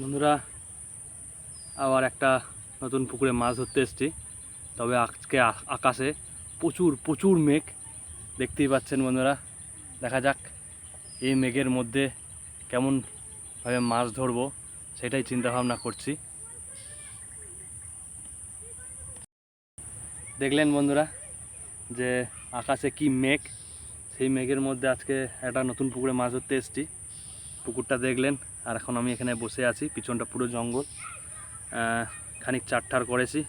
বন্ধুরা, আবার একটা নতুন পুকুরে মাছ ধরতে এসেছি। তবে আজকে আকাশে প্রচুর প্রচুর মেঘ। দেখতেই পাচ্ছেন বন্ধুরা, দেখা যাক এই মেঘের মধ্যে কেমনভাবে মাছ ধরবো, সেটাই চিন্তা ভাবনা করছি। দেখলেন বন্ধুরা যে আকাশে কি মেঘ, সেই মেঘের মধ্যে আজকে একটা নতুন পুকুরে মাছ ধরতে এসেছি। পুকুরটা দেখলেন আর এখন আমি এখানে বসে আছি, পিছনটা পুরো জঙ্গল। খানিক চারটার করেছি।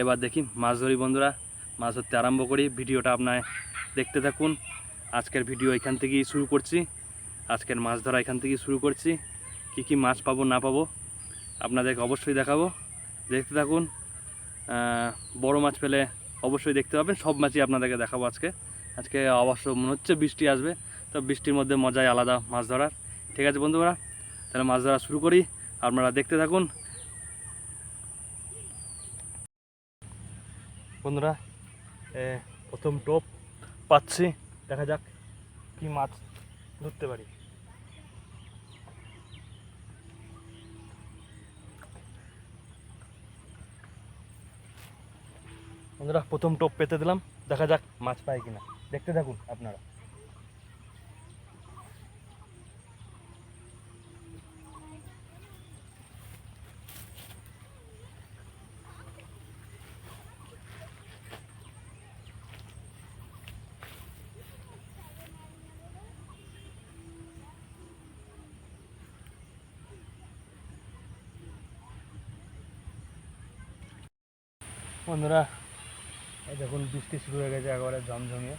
এবার দেখি মাছ ধরি বন্ধুরা, মাছ ধরতে আরম্ভ করি। ভিডিওটা আপনার দেখতে থাকুন। আজকের ভিডিও এখান থেকেই শুরু করছি। আজকের মাছ ধরা এখান থেকেই শুরু করছি। কি কি মাছ পাবো, না পাবো, আপনাদেরকে অবশ্যই দেখাবো। দেখতে থাকুন। বড় মাছ পেলে অবশ্যই দেখতে পাবেন। সব মাছই আপনাদেরকে দেখাবো আজকে। আজকে অবশ্য মনে হচ্ছে বৃষ্টি আসবে, তো বৃষ্টির মধ্যে মজাই আলাদা মাছ ধরার। ঠিক আছে বন্ধুরা তাহলে মাছ ধরা শুরু করি। আপনারা দেখতে থাকুন। বন্ধুরা প্রথম টোপ পাচ্ছি। দেখা যাক কি মাছ ধরতে পারি। বন্ধুরা, প্রথম টোপ পেতে দিলাম। দেখা যাক মাছ পাই কিনা। দেখতে থাকুন আপনারা। বন্ধুরা দেখুন, বৃষ্টি শুরু হয়ে গেছে একেবারে জমজমিয়ে।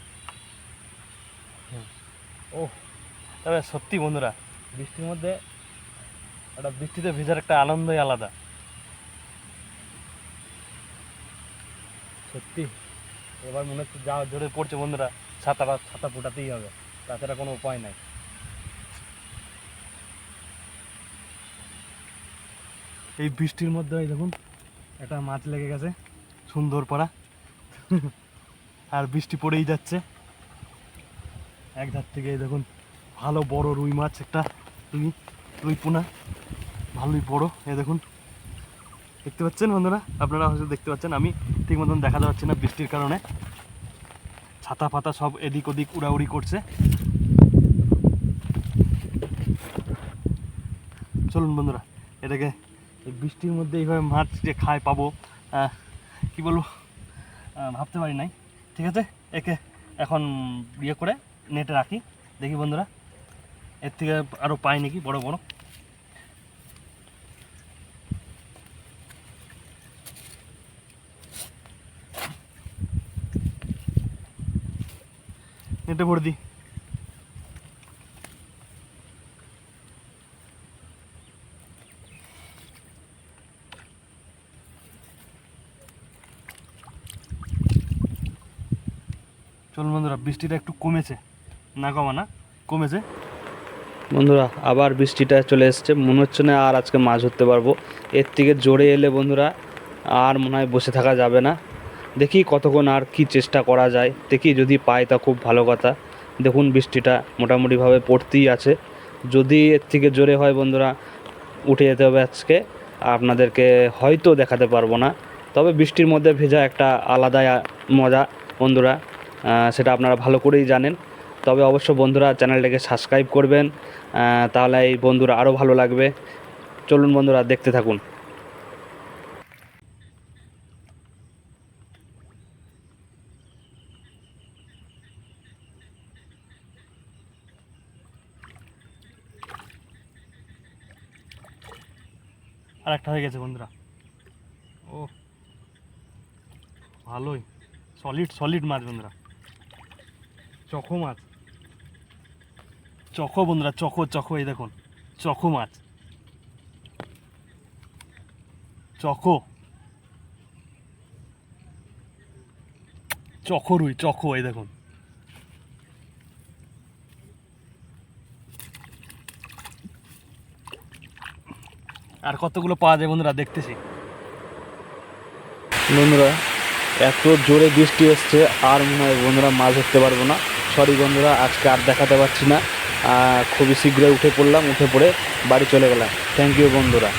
ও তবে সত্যি বন্ধুরা, বৃষ্টির মধ্যে একটা বৃষ্টিতে ভেজার একটা আনন্দই আলাদা। সত্যি, এবার মনে হচ্ছে যা জোরে পড়ছে বন্ধুরা ছাতাটা ছাতা ফোটাতেই হবে, তাছাড়া কোনো উপায় নাই। এই বৃষ্টির মধ্যে দেখুন, একটা মাছ লেগে গেছে। সুন্দর পাড়া। আর বৃষ্টি পড়েই যাচ্ছে। এক ধার থেকে দেখুন, ভালো বড় রুই মাছ একটা রুই রুই পোনা। ভালোই বড় এ দেখুন। দেখতে পাচ্ছেন বন্ধুরা? আপনারা হয়তো দেখতে পাচ্ছেন, আমি ঠিক মতন দেখা যাচ্ছে না বৃষ্টির কারণে। ছাতা ফাতা সব এদিক ওদিক উড়াউড়ি করছে। চলুন বন্ধুরা, এটাকে বৃষ্টির মধ্যে এইভাবে মাছ যে খায় পাবো কি বলব? ভাবতে পারি নাই। ঠিক আছে? একে এখন ইয়ে করে নেটে রাখি। দেখি বন্ধুরা, এর থেকে আরও পাই নাকি? বড় বড়। নেটে ভরে দিই। চলুন বন্ধুরা, বৃষ্টিটা একটু কমেছে। না কমা না, কমেছে। বন্ধুরা, আবার বৃষ্টিটা চলে এসছে। মনে হচ্ছে না আর আজকে মাছ ধরতে পারব। এর থেকে জোরে এলে বন্ধুরা, আর মনে হয় বসে থাকা যাবে না। দেখি কতক্ষণ আর কি চেষ্টা করা যায়। দেখি যদি পাই তা খুব ভালো কথা। দেখুন, বৃষ্টিটা মোটামুটিভাবে পড়তেই আছে। যদি এর থেকে জোরে হয় বন্ধুরা, উঠে যেতে হবে আজকে। আপনাদেরকে হয়তো দেখাতে পারব না। তবে বৃষ্টির মধ্যে ভেজা একটা আলাদাই আ- মজা বন্ধুরা। সেটা আপনারা ভালো করেই জানেন। তবে অবশ্য বন্ধুরা চ্যানেলটাকে সাবস্ক্রাইব করবেন তাহলে এই বন্ধুরা আরও ভালো লাগবে। চলুন বন্ধুরা, দেখতে থাকুন। আর একটা হয়ে গেছে বন্ধুরা। ও, ভালোই। সলিড সলিড মাছ বন্ধুরা। চখো মাছ। চখো বন্ধুরা চখো চখো এই দেখুন চখো মাছ। চখো চখো রুই চখো এই দেখুন। আর কতগুলো পাওয়া যায় বন্ধুরা, দেখতেছি। বন্ধুরা, এত জোরে বৃষ্টি এসছে, আর মনে হয় বন্ধুরা মাছ ধরতে পারব না। সরি বন্ধুরা, আজকে আর দেখাতে পারছি না। খুবই শীঘ্রই উঠে পড়লাম, উঠে পড়ে বাড়ি চলে গেলাম। থ্যাংক ইউ বন্ধুরা।